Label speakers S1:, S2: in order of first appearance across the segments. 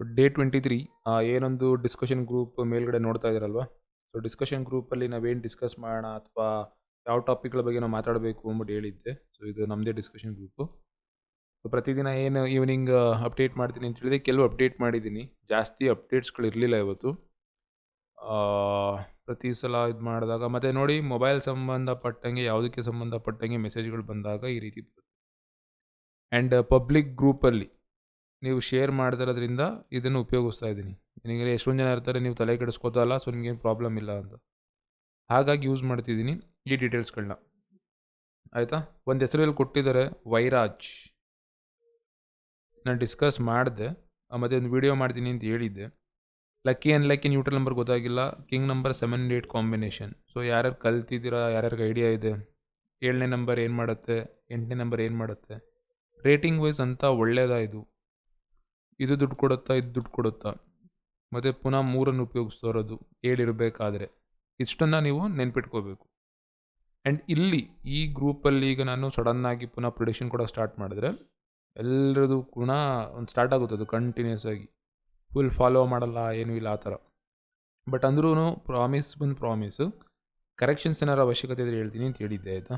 S1: Day twenty three ಏನೊಂದು discussion group ಮೇಲ್ಗಡೆ ನೋಡ್ತಾ ಇದ್ದೀರಲ್ವ? ಸೊ ಡಿಸ್ಕಷನ್ ಗ್ರೂಪಲ್ಲಿ ನಾವೇನು ಡಿಸ್ಕಸ್ ಮಾಡೋಣ ಅಥವಾ ಯಾವ ಟಾಪಿಕ್ಗಳ ಬಗ್ಗೆ ನಾವು ಮಾತಾಡಬೇಕು ಅಂದ್ಬಿಟ್ಟು ಹೇಳಿದ್ದೆ. ಸೊ ಇದು ನಮ್ಮದೇ ಡಿಸ್ಕಷನ್ ಗ್ರೂಪು ಸೊ ಪ್ರತಿದಿನ ಏನು ಈವ್ನಿಂಗ್ ಅಪ್ಡೇಟ್ ಮಾಡ್ತೀನಿ ಅಂತ ಹೇಳಿದೆ ಕೆಲವು ಅಪ್ಡೇಟ್ ಮಾಡಿದ್ದೀನಿ. ಜಾಸ್ತಿ ಅಪ್ಡೇಟ್ಸ್ಗಳು ಇರಲಿಲ್ಲ ಇವತ್ತು. ಪ್ರತಿ ಸಲ ಇದು ಮಾಡಿದಾಗ ಮತ್ತು ನೋಡಿ ಮೊಬೈಲ್ ಸಂಬಂಧಪಟ್ಟಂಗೆ, ಯಾವುದಕ್ಕೆ ಸಂಬಂಧಪಟ್ಟಂಗೆ ಮೆಸೇಜ್ಗಳು ಬಂದಾಗ ಈ ರೀತಿ ಬರುತ್ತೆ. ಆ್ಯಂಡ್ ಪಬ್ಲಿಕ್ ಗ್ರೂಪಲ್ಲಿ ನೀವು ಶೇರ್ ಮಾಡ್ತಿರೋದ್ರಿಂದ ಇದನ್ನು ಉಪಯೋಗಿಸ್ತಾ ಇದ್ದೀನಿ. ನಿಮಗೆ ಎಷ್ಟೊಂದು ಜನ ಇರ್ತಾರೆ, ನೀವು ತಲೆ ಕೆಡಿಸ್ಕೋತಲ್ಲ ಸೊ ನಿಮಗೇನು ಪ್ರಾಬ್ಲಮ್ ಇಲ್ಲ ಅಂತ. ಹಾಗಾಗಿ ಯೂಸ್ ಮಾಡ್ತಿದ್ದೀನಿ ಈ ಡೀಟೇಲ್ಸ್ಗಳನ್ನ ಆಯಿತಾ? ಒಂದು ಹೆಸರಲ್ಲಿ ಕೊಟ್ಟಿದ್ದಾರೆ ವೈರಾಜ್. ನಾನು ಡಿಸ್ಕಸ್ ಮಾಡಿದೆ. ಮತ್ತು ಒಂದು ವಿಡಿಯೋ ಮಾಡ್ತೀನಿ ಅಂತ ಹೇಳಿದ್ದೆ. Lucky and lucky neutral number ಗೊತ್ತಾಗಿಲ್ಲ. King number seven eight combination so ಯಾರ್ಯಾರು ಕಲ್ತಿದ್ದೀರಾ, ಯಾರ್ಯಾರಿಗೆ ಐಡಿಯಾ ಇದೆ? ಏಳನೇ ನಂಬರ್ ಏನು ಮಾಡುತ್ತೆ, ಎಂಟನೇ ನಂಬರ್ ಏನು ಮಾಡುತ್ತೆ? ರೇಟಿಂಗ್ ವೈಸ್ ಅಂತ ಒಳ್ಳೆಯದಾ ಇದು? ಇದು ದುಡ್ಡು ಕೊಡುತ್ತಾ, ಇದು ದುಡ್ಡು ಕೊಡುತ್ತಾ. ಮತ್ತು ಪುನಃ ಮೂರನ್ನು ಉಪಯೋಗಿಸ್ತಾ ಇರೋದು ಏಳಿರಬೇಕಾದ್ರೆ ಇಷ್ಟನ್ನು ನೀವು ನೆನ್ಪಿಟ್ಕೋಬೇಕು. ಆ್ಯಂಡ್ ಇಲ್ಲಿ ಈ ಗ್ರೂಪಲ್ಲಿ ಈಗ ನಾನು ಸಡನ್ನಾಗಿ ಪುನಃ ಪ್ರೊಡಿಕ್ಷನ್ ಕೂಡ ಸ್ಟಾರ್ಟ್ ಮಾಡಿದ್ರೆ ಎಲ್ಲರದು ಗುಣ ಒಂದು ಸ್ಟಾರ್ಟ್ ಆಗುತ್ತೆ ಅದು ಕಂಟಿನ್ಯೂಸ್ ಆಗಿ. ಫುಲ್ ಫಾಲೋ ಮಾಡಲ್ಲ, ಏನೂ ಇಲ್ಲ ಆ ಥರ. ಬಟ್ ಅಂದ್ರೂ ಪ್ರಾಮಿಸ್ ಬಂದು ಪ್ರಾಮಿಸು ಕರೆಕ್ಷನ್ಸ್ ಏನಾರು ಅವಶ್ಯಕತೆ ಇದ್ರೆ ಹೇಳ್ತೀನಿ ಅಂತ ಹೇಳಿದ್ದೆ, ಆಯಿತಾ?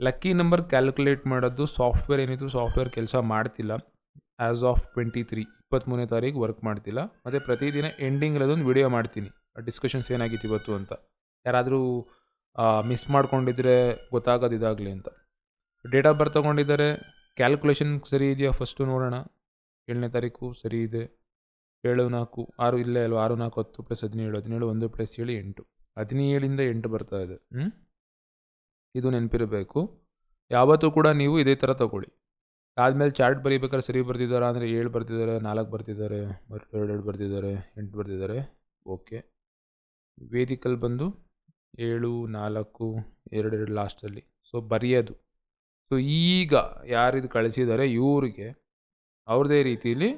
S1: ಲಕ್ಕಿ ನಂಬರ್ ಕ್ಯಾಲ್ಕುಲೇಟ್ ಮಾಡೋದು ಸಾಫ್ಟ್ವೇರ್ ಏನಿದ್ರು ಸಾಫ್ಟ್ವೇರ್ ಕೆಲಸ ಮಾಡ್ತಿಲ್ಲ. ಆ್ಯಸ್ ಆಫ್ ಟ್ವೆಂಟಿ ತ್ರೀ ಇಪ್ಪತ್ತ್ಮೂರನೇ ತಾರೀಕು ವರ್ಕ್ ಮಾಡ್ತಿಲ್ಲ. ಮತ್ತು ಪ್ರತಿದಿನ ಎಂಡಿಂಗಲ್ಲಿ ಅದೊಂದು ವಿಡಿಯೋ ಮಾಡ್ತೀನಿ. ಡಿಸ್ಕಷನ್ಸ್ ಏನಾಗಿತ್ತು ಇವತ್ತು ಅಂತ. ಯಾರಾದರೂ ಮಿಸ್ ಮಾಡ್ಕೊಂಡಿದ್ರೆ ಗೊತ್ತಾಗೋದು ಇದಾಗಲಿ ಅಂತ. ಡೇಟ್ ಆಫ್ ಬರ್ತ್ ತೊಗೊಂಡಿದ್ದಾರೆ. ಕ್ಯಾಲ್ಕುಲೇಷನ್ ಸರಿ ಇದೆಯಾ? ಫಸ್ಟು ನೋಡೋಣ. ಏಳನೇ ತಾರೀಕು ಸರಿ ಇದೆ. ಏಳು, ನಾಲ್ಕು, ಆರು ಇಲ್ಲೇ ಅಲ್ವಾ? ಆರು, ನಾಲ್ಕು, ಹತ್ತು ಪ್ಲಸ್ ಹದಿನೇಳು ಹದಿನೇಳು ಒಂದು ಪ್ಲಸ್ ಏಳು, ಎಂಟು. ಹದಿನೇಳಿಂದ ಎಂಟು ಬರ್ತಾ ಇದೆ. ಇದು ನೆನಪಿರಬೇಕು. ಯಾವತ್ತೂ ಕೂಡ ನೀವು ಇದೇ ಥರ ತಗೊಳ್ಳಿ. ಆದಮೇಲೆ ಚಾರ್ಟ್ ಬರೀಬೇಕಾದ್ರೆ ಸರಿ ಬರ್ತಿದ್ದಾರೆ ಅಂದರೆ ಏಳು ಬರ್ತಿದ್ದಾರೆ, ನಾಲ್ಕು ಬರ್ತಿದ್ದಾರೆ ಎರಡೆರಡು ಎರಡು ಎರಡು ಬರ್ತಿದ್ದಾರೆ, ಎಂಟು ಬರ್ತಿದ್ದಾರೆ. ಓಕೆ. ವೇದಿಕಲ್ ಬಂದು ಏಳು, ನಾಲ್ಕು, ಎರಡು ಎರಡು ಲಾಸ್ಟಲ್ಲಿ ಸೊ ಬರೆಯೋದು. ಸೊ ಈಗ ಯಾರಿದು ಕಳಿಸಿದ್ದಾರೆ ಇವ್ರಿಗೆ ಅವ್ರದೇ ರೀತಿಯಲ್ಲಿ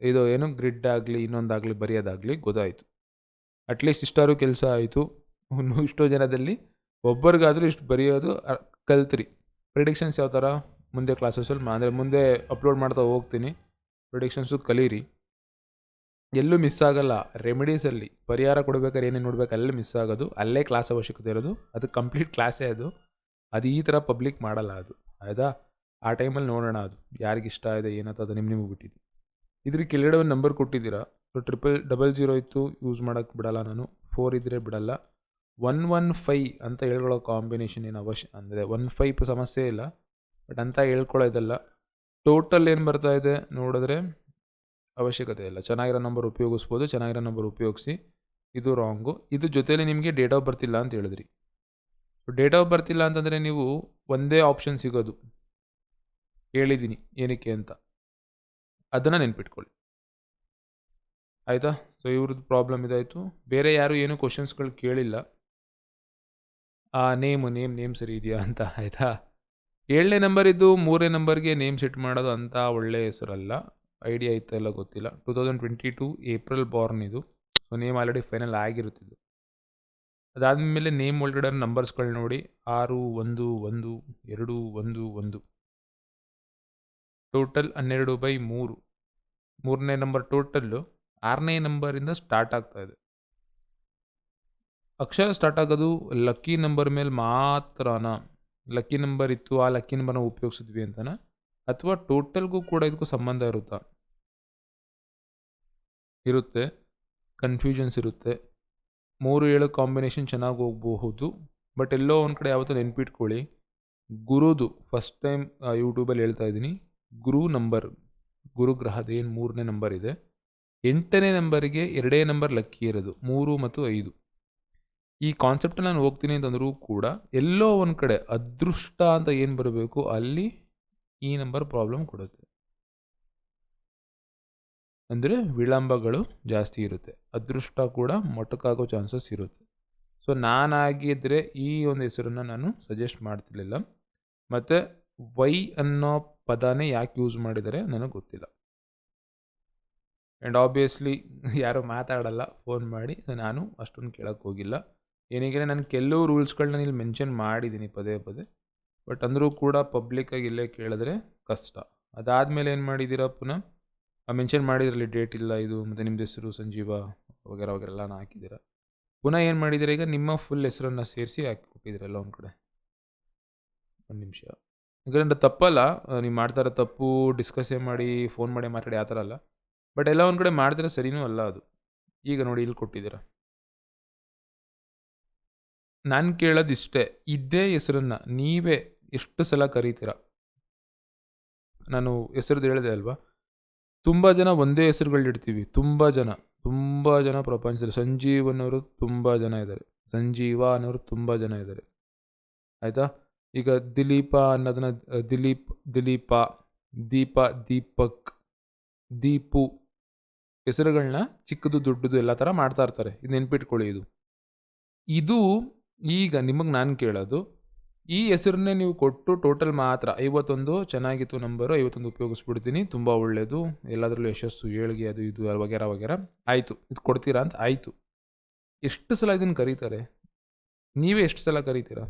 S1: ಇದು ಏನು ಗ್ರಿಡ್ ಆಗಲಿ, ಇನ್ನೊಂದಾಗಲಿ, ಬರೆಯೋದಾಗಲಿ ಗೊತ್ತಾಯಿತು. ಅಟ್ಲೀಸ್ಟ್ ಇಷ್ಟಾರು ಕೆಲಸ ಆಯಿತು. ಇಷ್ಟೋ ಜನದಲ್ಲಿ ಒಬ್ಬರಿಗಾದರೂ ಇಷ್ಟು ಬರೆಯೋದು ಕಲ್ತ್ರಿ. ಪ್ರಿಡಿಕ್ಷನ್ಸ್ ಯಾವ ಥರ ಮುಂದೆ ಕ್ಲಾಸಸಲ್ಲಿ ಅಂದರೆ ಮುಂದೆ ಅಪ್ಲೋಡ್ ಮಾಡ್ತಾ ಹೋಗ್ತೀನಿ. ಪ್ರೊಡಿಕ್ಷನ್ಸು ಕಲೀರಿ. ಎಲ್ಲೂ ಮಿಸ್ ಆಗಲ್ಲ. ರೆಮಿಡೀಸಲ್ಲಿ ಪರಿಹಾರ ಕೊಡಬೇಕಾದ್ರೆ ಏನೇನು ನೋಡ್ಬೇಕು ಅಲ್ಲೇ ಮಿಸ್ ಆಗೋದು. ಅಲ್ಲೇ ಕ್ಲಾಸ್ ಅವಶ್ಯಕತೆ ಇರೋದು. ಅದು ಕಂಪ್ಲೀಟ್ ಕ್ಲಾಸೇ ಅದು. ಅದು ಈ ಥರ ಪಬ್ಲಿಕ್ ಮಾಡಲ್ಲ ಅದು. ಆಯಿತಾ? ಆ ಟೈಮಲ್ಲಿ ನೋಡೋಣ ಅದು. ಯಾರಿಗಿಷ್ಟ ಇದೆ, ಏನಂತ ಅದು ನಿಮ್ಮ ನಿಮಗೆ ಬಿಟ್ಟಿದ್ದು. ಇದ್ರ ಕೆಳಗಡೆ ಒಂದು ನಂಬರ್ ಕೊಟ್ಟಿದ್ದೀರಾ? ಸೊ ಟ್ರಿಪಲ್ ಡಬಲ್ ಜೀರೋ ಇತ್ತು. ಯೂಸ್ ಮಾಡೋಕ್ಕೆ ಬಿಡಲ್ಲ ನಾನು. ಫೋರ್ ಇದ್ದರೆ ಬಿಡಲ್ಲ. ಒನ್ ಒನ್ ಫೈ ಅಂತ ಹೇಳ್ಕೊಳ್ಳೋ ಕಾಂಬಿನೇಷನ್ ಏನು ಅವಶ್ಯ ಅಂದರೆ ಒನ್ ಫೈವ್ ಸಮಸ್ಯೆ ಇಲ್ಲ. ಬಟ್ ಅಂತ ಹೇಳ್ಕೊಳ್ಳೋದಲ್ಲ. ಟೋಟಲ್ ಏನು ಬರ್ತಾ ಇದೆ ನೋಡಿದ್ರೆ ಅವಶ್ಯಕತೆ ಇಲ್ಲ. ಚೆನ್ನಾಗಿರೋ ನಂಬರ್ ಉಪಯೋಗಿಸ್ಬೋದು, ಚೆನ್ನಾಗಿರೋ ನಂಬರ್ ಉಪಯೋಗಿಸಿ. ಇದು ರಾಂಗು ಇದು ಜೊತೆಯಲ್ಲಿ ನಿಮಗೆ ಡೇಟ್ ಆಫ್ ಬರ್ತಿಲ್ಲ ಅಂತ ಹೇಳಿದ್ರಿ. ಡೇಟ್ ಆಫ್ ಬರ್ತಿಲ್ಲ ಅಂತಂದರೆ ನೀವು ಒಂದೇ ಆಪ್ಷನ್ ಸಿಗೋದು. ಹೇಳಿದ್ದೀನಿ ಏನಕ್ಕೆ ಅಂತ. ಅದನ್ನು ನೆನ್ಪಿಟ್ಕೊಳ್ಳಿ. ಆಯಿತಾ? ಸೊ ಇವ್ರದ್ದು ಪ್ರಾಬ್ಲಮ್ ಇದಾಯಿತು. ಬೇರೆ ಯಾರು ಏನು ಕ್ವಶನ್ಸ್ಗಳು ಕೇಳಿಲ್ಲ. ಆ ನೇಮು ನೇಮ್ ನೇಮ್ ಸರಿ ಇದೆಯಾ ಅಂತ, ಆಯಿತಾ? ಏಳನೇ ನಂಬರಿದ್ದು ಮೂರನೇ ನಂಬರ್ಗೆ ನೇಮ್ ಸೆಟ್ ಮಾಡೋದು ಅಂತ ಒಳ್ಳೆ ಹೆಸರಲ್ಲ. ಐಡಿಯಾ ಇತ್ತು ಎಲ್ಲ ಗೊತ್ತಿಲ್ಲ. Two thousand twenty two April born ಇದು. ಸೊ ನೇಮ್ ಆಲ್ರೆಡಿ ಫೈನಲ್ ಆಗಿರುತ್ತಿದ್ದು. ಅದಾದಮೇಲೆ ನೇಮ್ ಒಳಗಡೆ ನಂಬರ್ಸ್ಗಳು ನೋಡಿ. ಆರು, ಒಂದು ಒಂದು, ಎರಡು, ಒಂದು ಒಂದು. ಟೋಟಲ್ ಹನ್ನೆರಡು ಬೈ ಮೂರು. ಮೂರನೇ ನಂಬರ್ ಟೋಟಲ್ಲು ಆರನೇ ನಂಬರಿಂದ ಸ್ಟಾರ್ಟ್ ಆಗ್ತಾ ಇದೆ. ಅಕ್ಷರ ಸ್ಟಾರ್ಟ್ ಆಗೋದು ಲಕ್ಕಿ ನಂಬರ್ ಮೇಲೆ ಮಾತ್ರನ? ಲಕ್ಕಿ ನಂಬರ್ ಇತ್ತು, ಆ ಲಕ್ಕಿ ನಂಬರ್ನ ಉಪಯೋಗಿಸಿದ್ವಿ ಅಂತನ? ಅಥವಾ ಟೋಟಲ್ಗೂ ಕೂಡ ಇದಕ್ಕೂ ಸಂಬಂಧ ಇರುತ್ತಾ? ಇರುತ್ತೆ. ಕನ್ಫ್ಯೂಷನ್ಸ್ ಇರುತ್ತೆ. ಮೂರು, ಏಳು ಕಾಂಬಿನೇಷನ್ ಚೆನ್ನಾಗಿ ಹೋಗಬಹುದು. ಬಟ್ ಎಲ್ಲೋ ಒಂದು ಕಡೆ ಯಾವತ್ತೂ ನೆನ್ಪಿಟ್ಕೊಳ್ಳಿ. ಗುರುದು, ಫಸ್ಟ್ ಟೈಮ್ ಯೂಟ್ಯೂಬಲ್ಲಿ ಹೇಳ್ತಾ ಇದ್ದೀನಿ. ಗುರು ನಂಬರ್. ಗುರುಗ್ರಹದ ಏನು ಮೂರನೇ ನಂಬರ್ ಇದೆ. ಎಂಟನೇ ನಂಬರಿಗೆ ಎರಡೇ ನಂಬರ್ ಲಕ್ಕಿ ಇರೋದು. ಮೂರು ಮತ್ತು ಐದು. ಈ ಕಾನ್ಸೆಪ್ಟ್ ನಾನು ಹೋಗ್ತೀನಿ ಅಂತಂದರೂ ಕೂಡ ಎಲ್ಲೋ ಒಂದು ಕಡೆ ಅದೃಷ್ಟ ಅಂತ ಏನು ಬರಬೇಕು, ಅಲ್ಲಿ ಈ ನಂಬರ್ ಪ್ರಾಬ್ಲಮ್ ಕೊಡುತ್ತೆ. ಅಂದರೆ ವಿಳಂಬಗಳು ಜಾಸ್ತಿ ಇರುತ್ತೆ. ಅದೃಷ್ಟ ಕೂಡ ಮೊಟಕಾಗೋ ಚಾನ್ಸಸ್ ಇರುತ್ತೆ. ಸೊ ನಾನಾಗಿದ್ದರೆ ಈ ಒಂದು ಹೆಸರನ್ನು ನಾನು ಸಜೆಸ್ಟ್ ಮಾಡ್ತಿರ್ಲಿಲ್ಲ. ಮತ್ತು ವೈ ಅನ್ನೋ ಪದನೇ ಯಾಕೆ ಯೂಸ್ ಮಾಡಿದರೆ ನನಗೆ ಗೊತ್ತಿಲ್ಲ. ಆ್ಯಂಡ್ ಆಬ್ವಿಯಸ್ಲಿ ಯಾರೂ ಮಾತಾಡಲ್ಲ ಫೋನ್ ಮಾಡಿ, ನಾನು ಅಷ್ಟೊಂದು ಕೇಳೋಕ್ಕೆ ಹೋಗಿಲ್ಲ. ಏನಿಗೆ ನಾನು ಕೆಲವು ರೂಲ್ಸ್ಗಳನ್ನ ಇಲ್ಲಿ ಮೆನ್ಷನ್ ಮಾಡಿದ್ದೀನಿ ಪದೇ ಪದೇ. ಬಟ್ ಅಂದರೂ ಕೂಡ ಪಬ್ಲಿಕ್ಕಾಗಿ ಇಲ್ಲೇ ಕೇಳಿದ್ರೆ ಕಷ್ಟ. ಅದಾದಮೇಲೆ ಏನು ಮಾಡಿದ್ದೀರಾ ಪುನಃ? ಮೆನ್ಷನ್ ಮಾಡಿದ್ರಲ್ಲಿ ಡೇಟ್ ಇಲ್ಲ ಇದು, ಮತ್ತು ನಿಮ್ಮದು ಹೆಸರು ಸಂಜೀವ ವಗೇರ ವಗೇರೆಲ್ಲ ಹಾಕಿದ್ದೀರ? ಪುನಃ ಏನು ಮಾಡಿದ್ದೀರಾ ಈಗ? ನಿಮ್ಮ ಫುಲ್ ಹೆಸರನ್ನು ಸೇರಿಸಿ ಹಾಕಿ ಎಲ್ಲ ಒಂದು ಕಡೆ. ಒಂದು ನಿಮಿಷ. ಯಾಕಂದರೆ ತಪ್ಪಲ್ಲ. ನೀವು ಮಾಡ್ತಾರ ತಪ್ಪು ಡಿಸ್ಕಸ್ಸೇ ಮಾಡಿ ಫೋನ್ ಮಾಡಿ ಮಾತಾಡಿ ಆ ಥರ ಅಲ್ಲ. ಬಟ್ ಎಲ್ಲ ಒಂದು ಕಡೆ ಮಾಡಿದ್ರೆ ಸರಿನೂ ಅಲ್ಲ ಅದು. ಈಗ ನೋಡಿ ಇಲ್ಲಿ ಕೊಟ್ಟಿದ್ದೀರಾ? ನಾನು ಕೇಳೋದಿಷ್ಟೇ, ಇದ್ದೇ ಹೆಸರನ್ನು ನೀವೇ ಎಷ್ಟು ಸಲ ಕರೀತೀರ? ನಾನು ಹೆಸರದ್ದು ಹೇಳಿದೆ ಅಲ್ವಾ? ತುಂಬ ಜನ ಒಂದೇ ಹೆಸರುಗಳು ಇಡ್ತೀವಿ, ತುಂಬ ಜನ ತುಂಬ ಜನ ಪ್ರಪಂಚದಲ್ಲಿ. ಸಂಜೀವ್ ಅನ್ನೋರು ತುಂಬ ಜನ ಇದ್ದಾರೆ, ಸಂಜೀವ ಅನ್ನೋರು ತುಂಬ ಜನ ಇದ್ದಾರೆ. ಆಯಿತಾ? ಈಗ ದಿಲೀಪ ಅನ್ನೋದನ್ನ, ದಿಲೀಪ್, ದಿಲೀಪ, ದೀಪ, ದೀಪಕ್, ದೀಪು ಹೆಸರುಗಳನ್ನ ಚಿಕ್ಕದು, ದೊಡ್ಡದು ಎಲ್ಲ ಥರ ಮಾಡ್ತಾ ಇರ್ತಾರೆ. ಇದು ನೆನ್ಪಿಟ್ಕೊಳ್ಳಿ ಇದು. ಇದು ಈಗ ನಿಮಗೆ ನಾನು ಕೇಳೋದು, ಈ ಹೆಸರನ್ನೇ ನೀವು ಕೊಟ್ಟು ಟೋಟಲ್ ಮಾತ್ರ ಐವತ್ತೊಂದು ಚೆನ್ನಾಗಿತ್ತು ನಂಬರು ಐವತ್ತೊಂದು ಉಪಯೋಗಿಸ್ಬಿಡ್ತೀನಿ, ತುಂಬ ಒಳ್ಳೆಯದು ಎಲ್ಲದರಲ್ಲೂ ಯಶಸ್ಸು, ಏಳಿಗೆ ಅದು ಇದು, ವಗೇರ ವಗೇರ. ಆಯಿತು. ಇದು ಕೊಡ್ತೀರಾ ಅಂತ? ಆಯಿತು. ಎಷ್ಟು ಸಲ ಇದನ್ನು ಕರೀತಾರೆ? ನೀವೇ ಎಷ್ಟು ಸಲ ಕರೀತೀರಾ?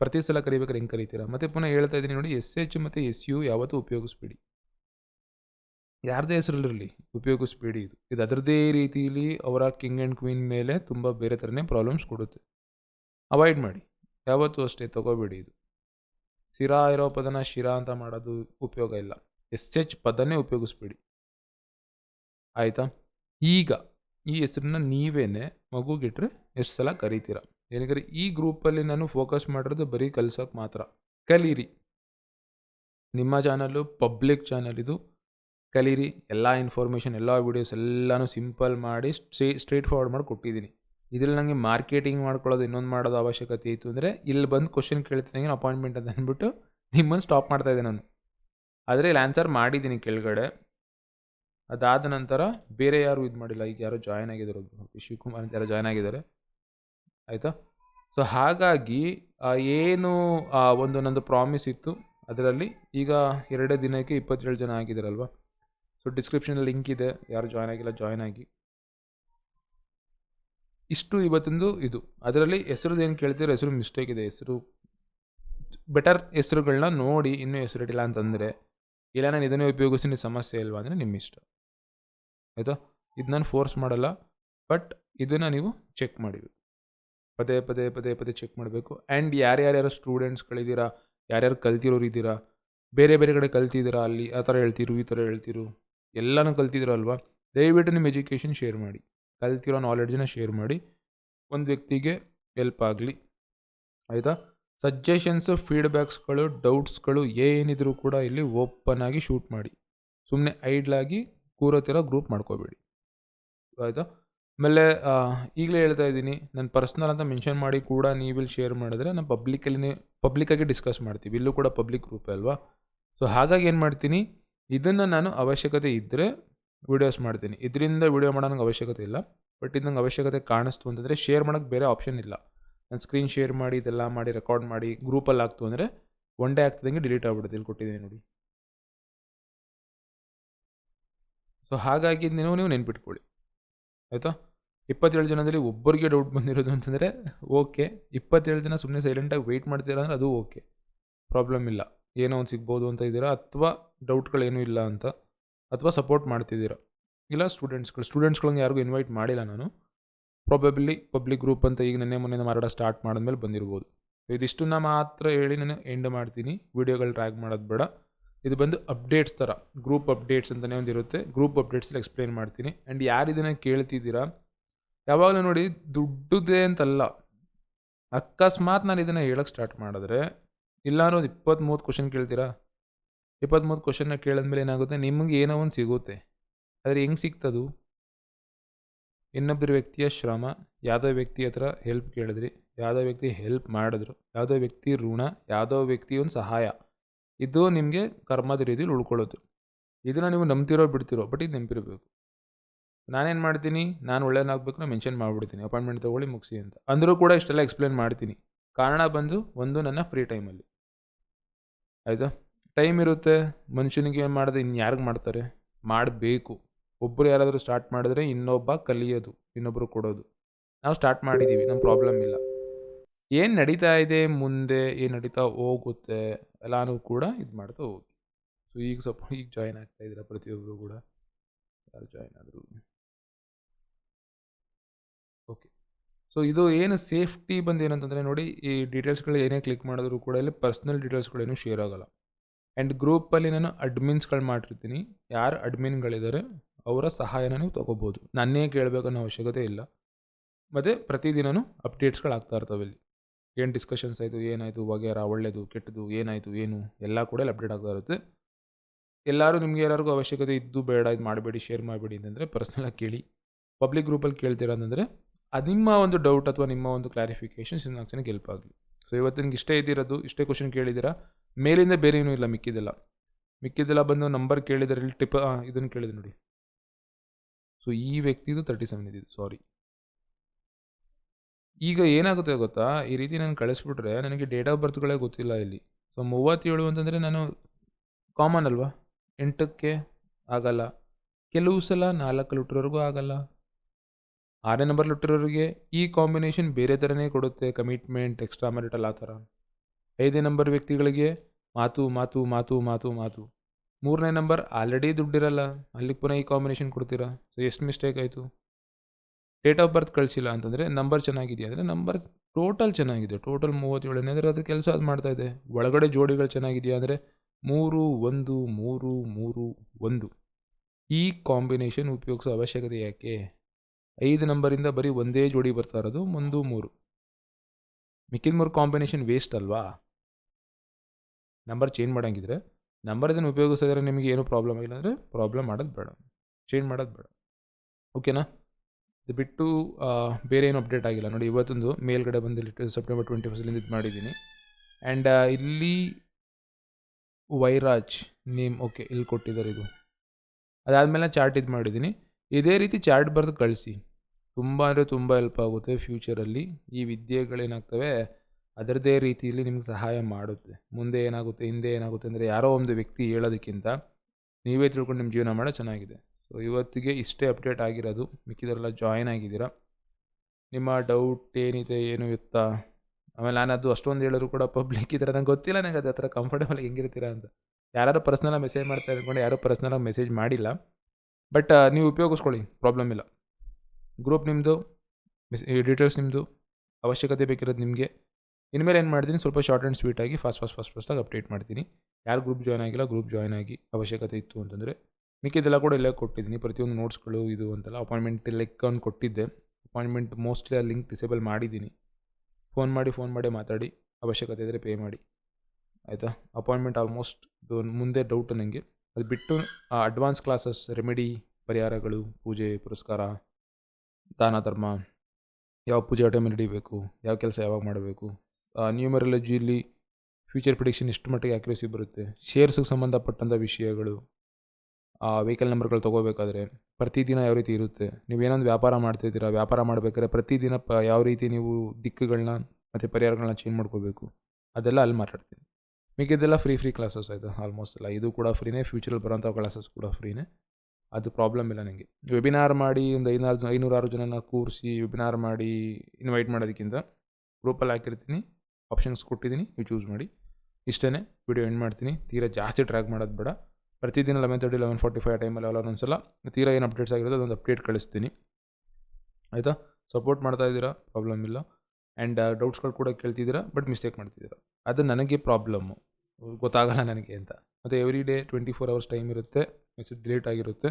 S1: ಪ್ರತಿ ಸಲ ಕರಿಬೇಕಾದ್ರೆ ಹೆಂಗೆ ಕರೀತೀರಾ? ಮತ್ತು ಪುನಃ ಹೇಳ್ತಾ ಇದ್ದೀನಿ ನೋಡಿ ಎಸ್ ಎಚ್ ಮತ್ತು ಎಸ್ ಯು ಯಾವತ್ತೂ ಉಪಯೋಗಿಸ್ಬೇಡಿ. ಯಾರದೇ ಹೆಸರಲ್ಲಿರಲಿ, ಉಪಯೋಗಿಸ್ಬೇಡಿ ಇದು. ಇದು ಅದರದೇ ರೀತಿಯಲ್ಲಿ ಅವರ ಕಿಂಗ್ ಆ್ಯಂಡ್ ಕ್ವೀನ್ ಮೇಲೆ ತುಂಬ ಬೇರೆ ಥರನೇ ಪ್ರಾಬ್ಲಮ್ಸ್ ಕೊಡುತ್ತೆ. ಅವಾಯ್ಡ್ ಮಾಡಿ. ಯಾವತ್ತೂ ಅಷ್ಟೇ ತಗೋಬೇಡಿ ಇದು. ಶಿರ ಇರೋ ಪದನ ಶಿರಾ ಅಂತ ಮಾಡೋದು ಉಪಯೋಗ ಇಲ್ಲ. ಎಸ್ ಎಚ್ ಪದನೇ ಉಪಯೋಗಿಸ್ಬೇಡಿ. ಆಯಿತಾ? ಈಗ ಈ ಹೆಸರನ್ನ ನೀವೇನೆ ಮಗುಗಿಟ್ರೆ ಎಷ್ಟು ಸಲ ಕರಿತೀರಾ? ಏನಕ್ಕೆ ಈ ಗ್ರೂಪಲ್ಲಿ ನಾನು ಫೋಕಸ್ ಮಾಡಿರೋದು ಬರೀ ಕಲ್ಸೋಕೆ ಮಾತ್ರ. ಕಲೀರಿ. ನಿಮ್ಮ ಚಾನಲ್ಲು ಪಬ್ಲಿಕ್ ಚಾನಲ್ ಇದು. ಕಲೀರಿ. ಎಲ್ಲ ಇನ್ಫಾರ್ಮೇಷನ್ ಎಲ್ಲ ವೀಡಿಯೋಸ್ ಎಲ್ಲನೂ ಸಿಂಪಲ್ ಮಾಡಿ, ಸ್ಟ್ರೇ ಸ್ಟ್ರೇಟ್ ಫಾರ್ವರ್ಡ್ ಮಾಡಿ ಕೊಟ್ಟಿದ್ದೀನಿ. ಇದ್ರಲ್ಲಿ ನನಗೆ ಮಾರ್ಕೆಟಿಂಗ್ ಮಾಡ್ಕೊಳ್ಳೋದು ಇನ್ನೊಂದು ಮಾಡೋದು ಅವಶ್ಯಕತೆ ಇತ್ತು ಅಂದರೆ ಇಲ್ಲಿ ಬಂದು ಕ್ವಶನ್ ಕೇಳ್ತೀನಿ ಅಪಾಯಿಂಟ್ಮೆಂಟ್ ಅಂತ ಅಂದ್ಬಿಟ್ಟು ನಿಮ್ಮನ್ನು ಸ್ಟಾಪ್ ಮಾಡ್ತಾ ಇದ್ದೆ ನಾನು. ಆದರೆ ಇಲ್ಲಿ ಆನ್ಸರ್ ಮಾಡಿದ್ದೀನಿ ಕೆಳಗಡೆ. ಅದಾದ ನಂತರ ಬೇರೆ ಯಾರು ಇದು ಮಾಡಿಲ್ಲ, ಈಗ ಯಾರೋ ಜಾಯ್ನ್ ಆಗಿದ್ದಾರೆ ಶಿವಕುಮಾರ್ ಅಂತ ಯಾರೋ ಜಾಯ್ನ್ ಆಗಿದ್ದಾರೆ. ಆಯಿತಾ? ಸೊ ಹಾಗಾಗಿ ಏನು ಒಂದು ನಂದು ಪ್ರಾಮಿಸ್ ಇತ್ತು, ಅದರಲ್ಲಿ ಈಗ ಎರಡೇ ದಿನಕ್ಕೆ ಇಪ್ಪತ್ತೇಳು ಜನ ಆಗಿದ್ದಾರಲ್ವ? ಸೊ ಡಿಸ್ಕ್ರಿಪ್ಷನಲ್ಲಿ ಲಿಂಕ್ ಇದೆ, ಯಾರು ಜಾಯ್ನ್ ಆಗಿಲ್ಲ ಜಾಯ್ನ್ ಆಗಿ. ಇಷ್ಟು ಇವತ್ತೊಂದು ಇದು. ಅದರಲ್ಲಿ ಹೆಸರು ಏನು ಕೇಳ್ತೀರೋ ಹೆಸರು ಮಿಸ್ಟೇಕ್ ಇದೆ. ಹೆಸರು ಬೆಟರ್ ಹೆಸರುಗಳನ್ನ ನೋಡಿ ಇನ್ನೂ ಹೆಸರು ಇಟ್ಟಿಲ್ಲ ಅಂತಂದರೆ ಇಲ್ಲ ನಾನು ಇದನ್ನೇ ಉಪಯೋಗಿಸ್ತೀನಿ ಸಮಸ್ಯೆ ಇಲ್ವಾ ಅಂದರೆ ನಿಮ್ಮ ಇಷ್ಟ. ಆಯಿತಾ? ಇದು ನಾನು ಫೋರ್ಸ್ ಮಾಡಲ್ಲ ಬಟ್ ಇದನ್ನು ನೀವು ಚೆಕ್ ಮಾಡಿ ಪದೇ ಪದೇ ಪದೇ ಪದೇ ಚೆಕ್ ಮಾಡಬೇಕು. ಆ್ಯಂಡ್ ಯಾರ್ಯಾರ್ಯಾರು ಸ್ಟೂಡೆಂಟ್ಸ್ಗಳಿದ್ದೀರಾ ಯಾರ್ಯಾರು ಕಲ್ತಿರೋರು ಇದ್ದೀರಾ, ಬೇರೆ ಬೇರೆ ಕಡೆ ಕಲ್ತಿದ್ದೀರಾ ಅಲ್ಲಿ, ಆ ಥರ ಹೇಳ್ತಿರು, ಈ ಥರ ಹೇಳ್ತಿರು, ಎಲ್ಲನೂ ಕಲ್ತಿದ್ದೀರ ಅಲ್ವಾ? ದಯವಿಟ್ಟು ನಿಮ್ಮ ಎಜುಕೇಷನ್ ಶೇರ್ ಮಾಡಿ. ಕಲ್ತಿರೋ ನಾಲೆಡ್ಜನ್ನ ಶೇರ್ ಮಾಡಿ, ಒಂದು ವ್ಯಕ್ತಿಗೆ ಹೆಲ್ಪ್ ಆಗಲಿ. ಆಯಿತಾ? ಸಜೆಷನ್ಸು ಫೀಡ್ಬ್ಯಾಕ್ಸ್ಗಳು ಡೌಟ್ಸ್ಗಳು ಏನಿದ್ರು ಕೂಡ ಇಲ್ಲಿ ಓಪನ್ ಆಗಿ ಶೂಟ್ ಮಾಡಿ. ಸುಮ್ಮನೆ ಐಡ್ಲಾಗಿ ಕೂರೋತಿರೋ ಗ್ರೂಪ್ ಮಾಡ್ಕೋಬೇಡಿ. ಆಯಿತಾ? ಆಮೇಲೆ ಈಗಲೇ ಹೇಳ್ತಾ ಇದ್ದೀನಿ ನನ್ನ ಪರ್ಸ್ನಲ್ ಅಂತ ಮೆನ್ಷನ್ ಮಾಡಿ ಕೂಡ ನೀವಿಲ್ಲಿ ಶೇರ್ ಮಾಡಿದ್ರೆ ನಾನು ಪಬ್ಲಿಕಲ್ಲಿ ಪಬ್ಲಿಕ್ಕಾಗಿ ಡಿಸ್ಕಸ್ ಮಾಡ್ತೀವಿ. ಇಲ್ಲೂ ಕೂಡ ಪಬ್ಲಿಕ್ ಗ್ರೂಪ್ ಅಲ್ವಾ? ಸೊ ಹಾಗಾಗಿ ಏನು ಮಾಡ್ತೀನಿ? ಇದನ್ನು ನಾನು ಅವಶ್ಯಕತೆ ಇದ್ದರೆ ವೀಡಿಯೋಸ್ ಮಾಡ್ತೀನಿ. ಇದರಿಂದ ವೀಡಿಯೋ ಮಾಡೋ ನಂಗೆ ಅವಶ್ಯಕತೆ ಇಲ್ಲ. ಬಟ್ ಇದು ನಂಗೆ ಅವಶ್ಯಕತೆ ಕಾಣಿಸ್ತು ಅಂತಂದರೆ ಶೇರ್ ಮಾಡೋಕ್ಕೆ ಬೇರೆ ಆಪ್ಷನ್ ಇಲ್ಲ. ನಾನು ಸ್ಕ್ರೀನ್ ಶೇರ್ ಮಾಡಿ, ಇದೆಲ್ಲ ಮಾಡಿ ರೆಕಾರ್ಡ್ ಮಾಡಿ ಗ್ರೂಪಲ್ಲಿ ಆಗ್ತು ಅಂದರೆ ಒನ್ ಡೇ ಆಗ್ತದಂಗೆ ಡಿಲೀಟ್ ಆಗ್ಬಿಡುತ್ತೆ. ಇಲ್ಲಿ ಕೊಟ್ಟಿದ್ದೀನಿ ನೋಡಿ. ಸೊ ಹಾಗಾಗಿ ನೀವು ನೀವು ನೆನ್ಪಿಟ್ಕೊಳ್ಳಿ. ಆಯಿತಾ? ಇಪ್ಪತ್ತೇಳು ಜನದಲ್ಲಿ ಒಬ್ಬರಿಗೆ ಡೌಟ್ ಬಂದಿರೋದು ಅಂತಂದರೆ ಓಕೆ ಇಪ್ಪತ್ತೇಳು ಜನ ಸುಮ್ಮನೆ ಸೈಲೆಂಟಾಗಿ ವೆಯ್ಟ್ ಮಾಡ್ತೀರಾ ಅಂದರೆ ಅದು ಓಕೆ ಪ್ರಾಬ್ಲಮ್ ಇಲ್ಲ. ಏನೋ ಒಂದು ಸಿಗ್ಬೋದು ಅಂತ ಇದ್ದೀರಾ? ಅಥವಾ ಡೌಟ್ಗಳೇನೂ ಇಲ್ಲ ಅಂತ? ಅಥವಾ ಸಪೋರ್ಟ್ ಮಾಡ್ತಿದ್ದೀರಾ? ಇಲ್ಲ ಸ್ಟೂಡೆಂಟ್ಸ್ಗಳು ಸ್ಟೂಡೆಂಟ್ಸ್ಗಳಂಗೆ ಯಾರಿಗೂ ಇನ್ವೈಟ್ ಮಾಡಿಲ್ಲ ನಾನು. ಪ್ರಾಬಬ್ಲಿ ಪಬ್ಲಿಕ್ ಗ್ರೂಪ್ ಅಂತ ಈಗ ನೆನ್ನೆ ಮೊನ್ನೆ ಮಾರಾಟ ಸ್ಟಾರ್ಟ್ ಮಾಡಿದ್ಮೇಲೆ ಬಂದಿರ್ಬೋದು. ಇದಿಷ್ಟನ್ನ ಮಾತ್ರ ಹೇಳಿ ನಾನು ಎಂಡ್ ಮಾಡ್ತೀನಿ. ವೀಡಿಯೋಗಳು ಟ್ರ್ಯಾಕ್ ಮಾಡೋದು ಬೇಡ. ಇದು ಬಂದು ಅಪ್ಡೇಟ್ಸ್ ಥರ ಗ್ರೂಪ್ ಅಪ್ಡೇಟ್ಸ್ ಅಂತಲೇ ಒಂದು ಇರುತ್ತೆ. ಗ್ರೂಪ್ ಅಪ್ಡೇಟ್ಸಲ್ಲಿ ಎಕ್ಸ್ಪ್ಲೇನ್ ಮಾಡ್ತೀನಿ. ಆ್ಯಂಡ್ ಯಾರು ಇದನ್ನು ಕೇಳ್ತಿದ್ದೀರಾ? ಯಾವಾಗಲೂ ನೋಡಿ, ದುಡ್ಡುದೇ ಅಂತಲ್ಲ. ಅಕಸ್ಮಾತ್ ನಾನು ಇದನ್ನು ಹೇಳೋಕ್ಕೆ ಸ್ಟಾರ್ಟ್ ಮಾಡಿದ್ರೆ, ಇಲ್ಲ ಅನ್ನೋದು ಇಪ್ಪತ್ತ್ ಮೂವತ್ತು ಕ್ವಶನ್ ಕೇಳ್ತೀರಾ? ಇಪ್ಪತ್ತ್ಮೂರು ಕ್ವಶನ್ನ ಕೇಳಿದ್ಮೇಲೆ ಏನಾಗುತ್ತೆ? ನಿಮಗೆ ಏನೋ ಒಂದು ಸಿಗುತ್ತೆ. ಆದರೆ ಹೆಂಗೆ ಸಿಗ್ತದು? ಇನ್ನೊಬ್ಬರ ವ್ಯಕ್ತಿಯ ಶ್ರಮ, ಯಾವುದೋ ವ್ಯಕ್ತಿ ಹತ್ರ ಹೆಲ್ಪ್ ಕೇಳಿದ್ರಿ, ಯಾವುದೋ ವ್ಯಕ್ತಿ ಹೆಲ್ಪ್ ಮಾಡಿದ್ರು, ಯಾವುದೋ ವ್ಯಕ್ತಿ ಋಣ, ಯಾವುದೋ ವ್ಯಕ್ತಿ ಒಂದು ಸಹಾಯ. ಇದು ನಿಮಗೆ ಕರ್ಮದ ರೀತಿಯಲ್ಲಿ ಉಳ್ಕೊಳ್ಳೋದು. ಇದನ್ನು ನೀವು ನಂಬ್ತಿರೋ ಬಿಡ್ತಿರೋ ಬಟ್ ಇದು ನೆನಪಿರಬೇಕು. ನಾನೇನು ಮಾಡ್ತೀನಿ? ನಾನು ಒಳ್ಳೆಯನಾಗಬೇಕು ನಾನು ಮೆನ್ಷನ್ ಮಾಡಿಬಿಡ್ತೀನಿ. ಅಪಾಯಿಂಟ್ಮೆಂಟ್ ತೊಗೊಳ್ಳಿ, ಮುಗಿಸಿ ಅಂತ. ಅಂದರೂ ಕೂಡ ಇಷ್ಟೆಲ್ಲ ಎಕ್ಸ್ಪ್ಲೇನ್ ಮಾಡ್ತೀನಿ. ಕಾರಣ ಬಂದು, ಒಂದು ನನ್ನ ಫ್ರೀ ಟೈಮಲ್ಲಿ ಆಯಿತಾ? ಟೈಮ್ ಇರುತ್ತೆ, ಮನುಷ್ಯನಿಗೆ ಏನು ಮಾಡಿದೆ ಇನ್ನು ಯಾರಿಗೆ ಮಾಡ್ತಾರೆ? ಮಾಡಬೇಕು. ಒಬ್ಬರು ಯಾರಾದರೂ ಸ್ಟಾರ್ಟ್ ಮಾಡಿದ್ರೆ ಇನ್ನೊಬ್ಬ ಕಲಿಯೋದು ಇನ್ನೊಬ್ಬರು ಕೊಡೋದು. ನಾವು ಸ್ಟಾರ್ಟ್ ಮಾಡಿದ್ದೀವಿ ನಮ್ಮ ಪ್ರಾಬ್ಲಮ್ ಇಲ್ಲ. ಏನು ನಡೀತಾ ಇದೆ ಮುಂದೆ, ಏನು ನಡೀತಾ ಹೋಗುತ್ತೆ, ಎಲ್ಲಾನು ಕೂಡ ಇದು ಮಾಡ್ತಾ ಹೋಗಿ. ಸೊ ಈಗ ಸ್ವಲ್ಪ, ಈಗ ಜಾಯ್ನ್ ಆಗ್ತಾ ಇದ್ದೀರಾ ಪ್ರತಿಯೊಬ್ಬರು ಕೂಡ? ಯಾರು ಜಾಯ್ನ್ ಆದರೂ. ಓಕೆ ಸೊ ಇದು ಏನು ಸೇಫ್ಟಿ ಬಂದು ಏನಂತಂದರೆ ನೋಡಿ, ಈ ಡೀಟೇಲ್ಸ್ಗಳು ಏನೇ ಕ್ಲಿಕ್ ಮಾಡಿದ್ರು ಕೂಡ ಇಲ್ಲಿ ಪರ್ಸ್ನಲ್ ಡೀಟೇಲ್ಸ್ಗಳೇನು ಶೇರ್ ಆಗೋಲ್ಲ. ಆ್ಯಂಡ್ ಗ್ರೂಪಲ್ಲಿ ನಾನು ಅಡ್ಮಿನ್ಸ್ಗಳು ಮಾಡಿರ್ತೀನಿ. ಯಾರು ಅಡ್ಮಿನ್ಗಳಿದ್ದಾರೆ ಅವರ ಸಹಾಯನ ನೀವು ತೊಗೋಬೋದು. ನನ್ನೇ ಕೇಳಬೇಕನ್ನೋ ಅವಶ್ಯಕತೆ ಇಲ್ಲ. ಮತ್ತು ಪ್ರತಿದಿನವೂ ಅಪ್ಡೇಟ್ಸ್ಗಳು ಆಗ್ತಾ ಇರ್ತವೆ ಇಲ್ಲಿ. ಏನು ಡಿಸ್ಕಷನ್ಸ್ ಆಯಿತು, ಏನಾಯಿತು, ವಗೇರ ಒಳ್ಳೆಯದು ಕೆಟ್ಟದ್ದು ಏನಾಯಿತು, ಏನು, ಎಲ್ಲ ಕೂಡ ಅಲ್ಲಿ ಅಪ್ಡೇಟ್ ಆಗ್ತಾ ಇರುತ್ತೆ. ಎಲ್ಲರೂ ನಿಮಗೆ ಎಲ್ಲರಿಗೂ ಅವಶ್ಯಕತೆ ಇದ್ದು ಬೇಡ, ಇದು ಮಾಡಬೇಡಿ ಶೇರ್ ಮಾಡಬೇಡಿ ಅಂತಂದರೆ ಪರ್ಸ್ನಲಾಗಿ ಕೇಳಿ. ಪಬ್ಲಿಕ್ ಗ್ರೂಪಲ್ಲಿ ಕೇಳ್ತೀರ ಅಂತಂದರೆ, ಅದು ನಿಮ್ಮ ಒಂದು ಡೌಟ್ ಅಥವಾ ನಿಮ್ಮ ಒಂದು ಕ್ಲಾರಿಫಿಕೇಷನ್ಸ್ ಇನ್ನೊಂದು ಜನಕ್ಕೆ ಹೆಲ್ಪ್ ಆಗಲಿ. ಸೊ ಇಷ್ಟೇ ಇದ್ದಿರೋದು, ಇಷ್ಟೇ ಕ್ವಶನ್ ಕೇಳಿದ್ದೀರಾ? ಮೇಲಿಂದ ಬೇರೆ ಏನೂ ಇಲ್ಲ ಮಿಕ್ಕಿದ್ದೆಲ್ಲ ಮಿಕ್ಕಿದ್ದೆಲ್ಲ ಬಂದು ನಂಬರ್ ಕೇಳಿದರೆ ಇಲ್ಲಿ ಟಿಪ್ ಇದನ್ನು ಕೇಳಿದೆ ನೋಡಿ. ಸೊ ಈ ವ್ಯಕ್ತಿದು ತರ್ಟಿ ಸೆವೆನ್ ಇದ್ದಿದ್ದು ಸಾರಿ ಈಗ ಏನಾಗುತ್ತೆ ಗೊತ್ತಾ? ಈ ರೀತಿ ನಾನು ಕಳಿಸ್ಬಿಟ್ರೆ ನನಗೆ ಡೇಟ್ ಆಫ್ ಬರ್ತ್ಗಳೇ ಗೊತ್ತಿಲ್ಲ ಇಲ್ಲಿ. ಸೊ ಮೂವತ್ತೇಳು ಅಂತಂದರೆ ನಾನು ಕಾಮನ್ ಅಲ್ವಾ? ಎಂಟಕ್ಕೆ ಆಗಲ್ಲ. ಕೆಲವು ಸಲ ನಾಲ್ಕು ಲುಟ್ರವರೆಗೂ ಆಗಲ್ಲ. ಆರನೇ ನಂಬರ್ ಲುಟ್ಟಿರೋರಿಗೆ ಈ ಕಾಂಬಿನೇಷನ್ ಬೇರೆ ಥರನೇ ಕೊಡುತ್ತೆ ಕಮಿಟ್ಮೆಂಟ್ ಎಕ್ಸ್ಟ್ರಾ ಮೆರಿಟಲ್ ಆ ಥರ. ಐದನೇ ನಂಬರ್ ವ್ಯಕ್ತಿಗಳಿಗೆ ಮಾತು ಮಾತು ಮಾತು ಮಾತು ಮಾತು. ಮೂರನೇ ನಂಬರ್ ಆಲ್ರೆಡಿ ದುಡ್ಡಿರಲ್ಲ ಅಲ್ಲಿಗೆ ಪುನಃ ಈ ಕಾಂಬಿನೇಷನ್ ಕೊಡ್ತೀರಾ? ಸೊ ಎಷ್ಟು ಮಿಸ್ಟೇಕ್ ಆಯಿತು? ಡೇಟ್ ಆಫ್ ಬರ್ತ್ ಕಳಿಸಿಲ್ಲ ಅಂತಂದರೆ ನಂಬರ್ ಚೆನ್ನಾಗಿದೆಯಾ? ಅಂದರೆ ನಂಬರ್ ಟೋಟಲ್ ಚೆನ್ನಾಗಿದೆ. ಟೋಟಲ್ ಮೂವತ್ತೇಳನೇ, ಅಂದರೆ ಅದು ಕೆಲಸ ಅದು ಮಾಡ್ತಾ ಇದೆ. ಒಳಗಡೆ ಜೋಡಿಗಳು ಚೆನ್ನಾಗಿದೆಯಾ? ಅಂದರೆ ಮೂರು, ಒಂದು, ಮೂರು ಮೂರು, ಒಂದು. ಈ ಕಾಂಬಿನೇಷನ್ ಉಪಯೋಗಿಸೋ ಅವಶ್ಯಕತೆ ಯಾಕೆ? ಐದು ನಂಬರಿಂದ ಬರೀ ಒಂದೇ ಜೋಡಿ ಬರ್ತಾ ಇರೋದು ಒಂದು, ಮೂರು. ಮಿಕ್ಕಿದ ಮೂರು ಕಾಂಬಿನೇಷನ್ ವೇಸ್ಟ್ ಅಲ್ವಾ? ನಂಬರ್ ಚೇಂಜ್ ಮಾಡೋಂಗಿದ್ರೆ ನಂಬರ್ ಇದನ್ನು ಉಪಯೋಗಿಸಿದ್ರೆ ನಿಮಗೆ ಏನು ಪ್ರಾಬ್ಲಮ್ ಆಗಿಲ್ಲ ಅಂದರೆ ಪ್ರಾಬ್ಲಮ್ ಮಾಡೋದು ಬೇಡ. ಚೇಂಜ್ ಮಾಡೋದು ಬೇಡ. ಓಕೆನಾ ಇದು ಬಿಟ್ಟು ಬೇರೆ ಏನು ಅಪ್ಡೇಟ್ ಆಗಿಲ್ಲ. ನೋಡಿ, ಇವತ್ತೊಂದು ಮೇಲ್ಗಡೆ ಬಂದು ಸೆಪ್ಟೆಂಬರ್ ಟ್ವೆಂಟಿ ಫಸ್ಟಿಂದ ಇದು ಮಾಡಿದ್ದೀನಿ. ಆ್ಯಂಡ್ ಇಲ್ಲಿ ವೈರಾಜ್ ನೇಮ್ ಓಕೆ ಇಲ್ಲಿ ಕೊಟ್ಟಿದ್ದಾರೆ ಇದು. ಅದಾದಮೇಲೆ ಚಾರ್ಟ್ ಇದು ಮಾಡಿದ್ದೀನಿ. ಇದೇ ರೀತಿ ಚಾರ್ಟ್ ಬರೆದು ಕಳಿಸಿ. ತುಂಬ ಅಂದರೆ ತುಂಬ ಹೆಲ್ಪ್ ಆಗುತ್ತೆ ಫ್ಯೂಚರಲ್ಲಿ ಈ ವಿದ್ಯೆಗಳೇನಾಗ್ತವೆ ಅದರದ್ದೇ ರೀತಿಯಲ್ಲಿ ನಿಮ್ಗೆ ಸಹಾಯ ಮಾಡುತ್ತೆ. ಮುಂದೆ ಏನಾಗುತ್ತೆ, ಹಿಂದೆ ಏನಾಗುತ್ತೆ ಅಂದರೆ ಯಾರೋ ಒಂದು ವ್ಯಕ್ತಿ ಹೇಳೋದಕ್ಕಿಂತ ನೀವೇ ತಿಳ್ಕೊಂಡು ನಿಮ್ಮ ಜೀವನ ಮಾಡೋ ಚೆನ್ನಾಗಿದೆ. ಸೊ ಇವತ್ತಿಗೆ ಇಷ್ಟೇ ಅಪ್ಡೇಟ್ ಆಗಿರೋದು. ಮಿಕ್ಕಿದರೆಲ್ಲ ಜಾಯಿನ್ ಆಗಿದ್ದೀರಾ? ನಿಮ್ಮ ಡೌಟ್ ಏನಿದೆ, ಏನು ಇತ್ತ? ಆಮೇಲೆ ನಾನು ಅದು ಅಷ್ಟೊಂದು ಹೇಳಿದ್ರು ಕೂಡ ಪಬ್ಲಿಕ್ ಇದ್ದರೆ ನಂಗೆ ಗೊತ್ತಿಲ್ಲ ನನಗೆ ಅದು ಥರ ಕಂಫರ್ಟಬಲ್ ಹೆಂಗಿರ್ತೀರಾ ಅಂತ. ಯಾರು ಪರ್ಸ್ನಲಾಗಿ ಮೆಸೇಜ್ ಮಾಡ್ತಾ ಇದ್ಕೊಂಡು ಯಾರೂ ಪರ್ಸ್ನಲಾಗಿ ಮೆಸೇಜ್ ಮಾಡಿಲ್ಲ. ಬಟ್ ನೀವು ಉಪಯೋಗಿಸ್ಕೊಳ್ಳಿ ಪ್ರಾಬ್ಲಮ್ ಇಲ್ಲ. ಗ್ರೂಪ್ ನಿಮ್ಮದು ಮಿಸ್ ಡೀಟೇಲ್ಸ್ ನಿಮ್ಮದು ಅವಶ್ಯಕತೆ ಬೇಕಿರೋದು ನಿಮಗೆ. ಇನ್ಮೇಲೆ ಏನು ಮಾಡ್ತೀನಿ, ಸ್ವಲ್ಪ ಶಾರ್ಟ್ ಆ್ಯಂಡ್ ಸ್ವೀಟ್ ಆಗಿ ಫಾಸ್ಟ್ ಫಾಸ್ಟ್ ಫಾಸ್ಟ್ ಫಾಸ್ಟಾಗಿ ಅಪ್ಡೇಟ್ ಮಾಡ್ತೀನಿ. ಯಾರು ಗ್ರೂಪ್ ಜಾಯ್ನ್ ಆಗಿಲ್ಲ ಗ್ರೂಪ್ ಜಾಯ್ನ್ ಆಗಿ ಅವಶ್ಯಕತೆ ಇತ್ತು ಅಂತಂದರೆ ಮಿಕ್ಕಿದೆಲ್ಲ ಕೂಡ ಇಲ್ಲೇ ಕೊಟ್ಟಿದ್ದೀನಿ. ಪ್ರತಿಯೊಂದು ನೋಟ್ಸ್ಗಳು ಇದು ಅಂತೆಲ್ಲ ಅಪಾಯಿಂಟ್ಮೆಂಟ್ ಲೆಕ್ಕ ಒಂದು ಕೊಟ್ಟಿದ್ದೆ. ಅಪಾಯಿಂಟ್ಮೆಂಟ್ ಮೋಸ್ಟ್ಲಿ ಆ ಲಿಂಕ್ ಡಿಸೇಬಲ್ ಮಾಡಿದ್ದೀನಿ. ಫೋನ್ ಮಾಡಿ ಫೋನ್ ಮಾಡಿ ಮಾತಾಡಿ, ಅವಶ್ಯಕತೆ ಇದ್ದರೆ ಪೇ ಮಾಡಿ. ಆಯಿತಾ? ಅಪಾಯಿಂಟ್ಮೆಂಟ್ ಆಲ್ಮೋಸ್ಟ್ ಮುಂದೆ ಡೌಟ್ ನನಗೆ ಅದು ಬಿಟ್ಟು, ಆ ಅಡ್ವಾನ್ಸ್ ಕ್ಲಾಸಸ್ ರೆಮಿಡಿ ಪರಿಹಾರಗಳು, ಪೂಜೆ, ಪುರಸ್ಕಾರ, ದಾನ, ಧರ್ಮ, ಯಾವ ಪೂಜೆ ಟೈಮಲ್ಲಿ ನಡಿಬೇಕು ಯಾವ ಕೆಲಸ ಯಾವಾಗ ಮಾಡಬೇಕು ನ್ಯೂಮರಾಲಜಿಲಿ ಫ್ಯೂಚರ್ ಪ್ರಿಡಿಕ್ಷನ್ ಎಷ್ಟು ಮಟ್ಟಿಗೆ ಆ್ಯಕ್ಯುರಸಿ ಬರುತ್ತೆ? ಶೇರ್ಸ್ಗೆ ಸಂಬಂಧಪಟ್ಟಂಥ ವಿಷಯಗಳು, ಆ ವೆಹಿಕಲ್ ನಂಬರ್ಗಳು ತೊಗೋಬೇಕಾದ್ರೆ ಪ್ರತಿದಿನ ಯಾವ ರೀತಿ ಇರುತ್ತೆ? ನೀವು ಏನೊಂದು ವ್ಯಾಪಾರ ಮಾಡ್ತಿದ್ದೀರಾ ವ್ಯಾಪಾರ ಮಾಡಬೇಕಾದ್ರೆ ಪ್ರತಿದಿನ ಪ, ಯಾವ ರೀತಿ ನೀವು ದಿಕ್ಕುಗಳನ್ನ ಮತ್ತು ಪರಿಹಾರಗಳನ್ನ ಚೇಂಜ್ ಮಾಡ್ಕೋಬೇಕು? ಅದೆಲ್ಲ ಅಲ್ಲಿ ಮಾತಾಡ್ತೀನಿ. ಮಿಕ್ಕಿದ್ದೆಲ್ಲ ಫ್ರೀ ಫ್ರೀ ಕ್ಲಾಸಸ್ ಆಯಿತು? ಆಲ್ಮೋಸ್ಟ್ ಎಲ್ಲ. ಇದು ಕೂಡ ಫ್ರೀನೇ ಫ್ಯೂಚರಲ್ಲಿ ಬರೋಂಥ ಕ್ಲಾಸಸ್ ಕೂಡ ಫ್ರೀನೇ ಅದು ಪ್ರಾಬ್ಲಮ್ ಇಲ್ಲ ನನಗೆ ವೆಬಿನಾರ್ ಮಾಡಿ ಒಂದು ಐನಾರು ಐನೂರಾರು ಜನನ ಕೂರಿಸಿ ವೆಬಿನಾರ್ ಮಾಡಿ ಇನ್ವೈಟ್ ಮಾಡೋದಕ್ಕಿಂತ ಗ್ರೂಪಲ್ಲಿ ಹಾಕಿರ್ತೀನಿ. ಆಪ್ಷನ್ಸ್ ಕೊಟ್ಟಿದ್ದೀನಿ ನೀವು ಚೂಸ್ ಮಾಡಿ. ಇಷ್ಟೇ ವಿಡಿಯೋ ಎಂಡ್ ಮಾಡ್ತೀನಿ. ತೀರಾ ಜಾಸ್ತಿ ಟ್ರ್ಯಾಕ್ ಮಾಡೋದು ಬೇಡ. ಪ್ರತಿದಿನ eleven thirty eleven forty five ಟೈಮಲ್ಲಿ ಎಲ್ಲ ಒಂದೊಂದು ಸಲ ತೀರಾ ಏನು ಅಪ್ಡೇಟ್ಸ್ ಆಗಿರೋದು ಅದೊಂದು ಅಪ್ಡೇಟ್ ಕಳಿಸ್ತೀನಿ. ಆಯಿತಾ? ಸಪೋರ್ಟ್ ಮಾಡ್ತಾ ಇದ್ದೀರಾ? ಪ್ರಾಬ್ಲಮ್ ಇಲ್ಲ. ಆ್ಯಂಡ್ ಡೌಟ್ಸ್ಗಳು ಕೂಡ ಕೇಳ್ತಿದ್ದೀರಾ? ಬಟ್ ಮಿಸ್ಟೇಕ್ ಮಾಡ್ತಿದ್ದೀರಾ? ಅದು ನನಗೆ ಪ್ರಾಬ್ಲಮ್ಮು ಗೊತ್ತಾಗಲ್ಲ ನನಗೆ ಅಂತ. ಮತ್ತು every day twenty four hours time ಇರುತ್ತೆ ಮೆಸೇಜ್ ಡಿಲೇಟ್ ಆಗಿರುತ್ತೆ.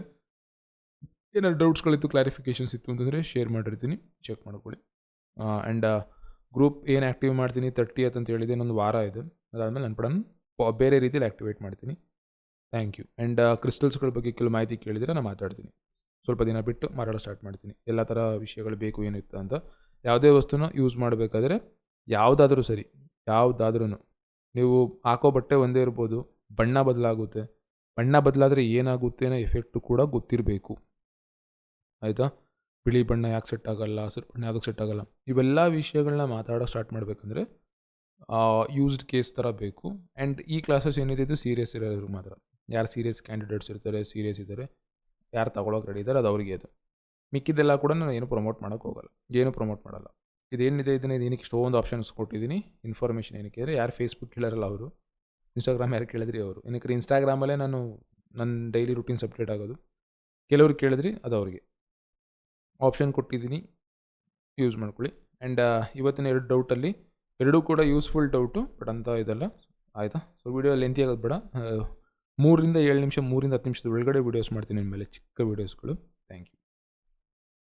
S1: ಏನಾದ್ರು ಡೌಟ್ಸ್ಗಳಿತ್ತು ಕ್ಲಾರಿಫಿಕೇಷನ್ಸ್ ಇತ್ತು ಅಂತಂದರೆ ಶೇರ್ ಮಾಡಿರ್ತೀನಿ. ಚೆಕ್ ಮಾಡ್ಕೊಳ್ಳಿ. ಆ್ಯಂಡ್ ಗ್ರೂಪ್ ಏನು ಆ್ಯಕ್ಟಿವ್ ಮಾಡ್ತೀನಿ ತರ್ಟಿ ಅಂತ ಹೇಳಿದೆ, ಇನ್ನೊಂದು ವಾರ ಇದೆ. ಅದಾದಮೇಲೆ ನನ್ನ ಪಡನ್ ಬೇರೆ ರೀತಿಯಲ್ಲಿ ಆ್ಯಕ್ಟಿವೇಟ್ ಮಾಡ್ತೀನಿ. ಥ್ಯಾಂಕ್ ಯು ಆ್ಯಂಡ್ ಕ್ರಿಸ್ಟಲ್ಸ್ಗಳ ಬಗ್ಗೆ ಕೆಲವು ಮಾಹಿತಿ ಕೇಳಿದರೆ ನಾನು ಮಾತಾಡ್ತೀನಿ. ಸ್ವಲ್ಪ ದಿನ ಬಿಟ್ಟು ಮಾತಾಡೋ ಸ್ಟಾರ್ಟ್ ಮಾಡ್ತೀನಿ. ಎಲ್ಲ ಥರ ವಿಷಯಗಳು ಬೇಕು ಏನಿತ್ತು ಅಂತ. ಯಾವುದೇ ವಸ್ತುನ ಯೂಸ್ ಮಾಡಬೇಕಾದ್ರೆ ಯಾವುದಾದ್ರೂ ಸರಿ ಯಾವುದಾದ್ರೂ ನೀವು ಹಾಕೋ ಬಟ್ಟೆ ಒಂದೇ ಇರ್ಬೋದು, ಬಣ್ಣ ಬದಲಾಗುತ್ತೆ. ಬಣ್ಣ ಬದಲಾದರೆ ಏನಾಗುತ್ತೆ ಅನ್ನೋ ಎಫೆಕ್ಟು ಕೂಡ ಗೊತ್ತಿರಬೇಕು. ಆಯಿತಾ? ಬಿಳಿ ಬಣ್ಣ ಯಾಕೆ ಸೆಟ್ ಆಗಲ್ಲ, ಹಸಿರು ಬಣ್ಣ ಯಾವುದಕ್ಕೆ ಸೆಟ್ ಆಗಲ್ಲ? ಇವೆಲ್ಲ ವಿಷಯಗಳನ್ನ ಮಾತಾಡೋ ಸ್ಟಾರ್ಟ್ ಮಾಡಬೇಕಂದ್ರೆ ಯೂಸ್ಡ್ ಕೇಸ್ ಥರ ಬೇಕು. ಆ್ಯಂಡ್ ಈ ಕ್ಲಾಸಸ್ ಏನಿದೆ ಇದು ಸೀರಿಯಸ್ ಇರೋರು ಮಾತ್ರ. ಯಾರು ಸೀರಿಯಸ್ ಕ್ಯಾಂಡಿಡೇಟ್ಸ್ ಇರ್ತಾರೆ ಸೀರಿಯಸ್ ಇದ್ದಾರೆ ಯಾರು ತಗೊಳೋಕೆ ರೆಡಿ ಇದ್ದಾರೆ ಅದು ಅವರಿಗೆ ಅದು. ಮಿಕ್ಕಿದ್ದೆಲ್ಲ ಕೂಡ ನಾನು ಏನು ಪ್ರಮೋಟ್ ಮಾಡೋಕೆ ಹೋಗಲ್ಲ. ಏನು ಪ್ರಮೋಟ್ ಮಾಡಲ್ಲ. ಇದೇನಿದೆ ಇದು ಏನಕ್ಕೆ ಇಷ್ಟೊಂದು ಆಪ್ಷನ್ಸ್ ಕೊಟ್ಟಿದ್ದೀನಿ? ಇನ್ಫಾರ್ಮೇಷನ್ ಏನಕ್ಕೆ ಅಂದರೆ ಯಾರು ಫೇಸ್ಬುಕ್ ಕೇಳಿರಲ್ಲ ಅವರು ಇನ್ಸ್ಟಾಗ್ರಾಮ್ ಯಾರು ಕೇಳಿದ್ರಿ ಅವರು. ಏನಕ್ಕೆ ಇನ್ಸ್ಟಾಗ್ರಾಮಲ್ಲೇ ನಾನು ನನ್ನ ಡೈಲಿ ರುಟೀನ್ಸ್ ಅಪ್ಡೇಟ್ ಆಗೋದು. ಕೆಲವ್ರು ಕೇಳಿದ್ರಿ ಅದು ಅವ್ರಿಗೆ. ಆಪ್ಷನ್ ಕೊಟ್ಟಿದ್ದೀನಿ ಯೂಸ್ ಮಾಡ್ಕೊಳ್ಳಿ. ಆ್ಯಂಡ್ ಇವತ್ತಿನ ಎರಡು ಡೌಟಲ್ಲಿ ಎರಡೂ ಕೂಡ ಯೂಸ್ಫುಲ್ ಡೌಟು ಬಟ್ ಅಂತ ಇದೆಲ್ಲ. ಆಯಿತಾ? ಸೊ ವಿಡಿಯೋ ಲೆಂತಿ ಆಗೋದು ಬೇಡ. ಮೂರಿಂದ ಏಳು ನಿಮಿಷ ಮೂರಿಂದ ಹತ್ತು ನಿಮಿಷದ ಒಳಗಡೆ ವೀಡಿಯೋಸ್ ಮಾಡ್ತೀನಿ ನಿಮ್ಮ ಮೇಲೆ ಚಿಕ್ಕ ವೀಡಿಯೋಸ್ಗಳು ಥ್ಯಾಂಕ್ ಯು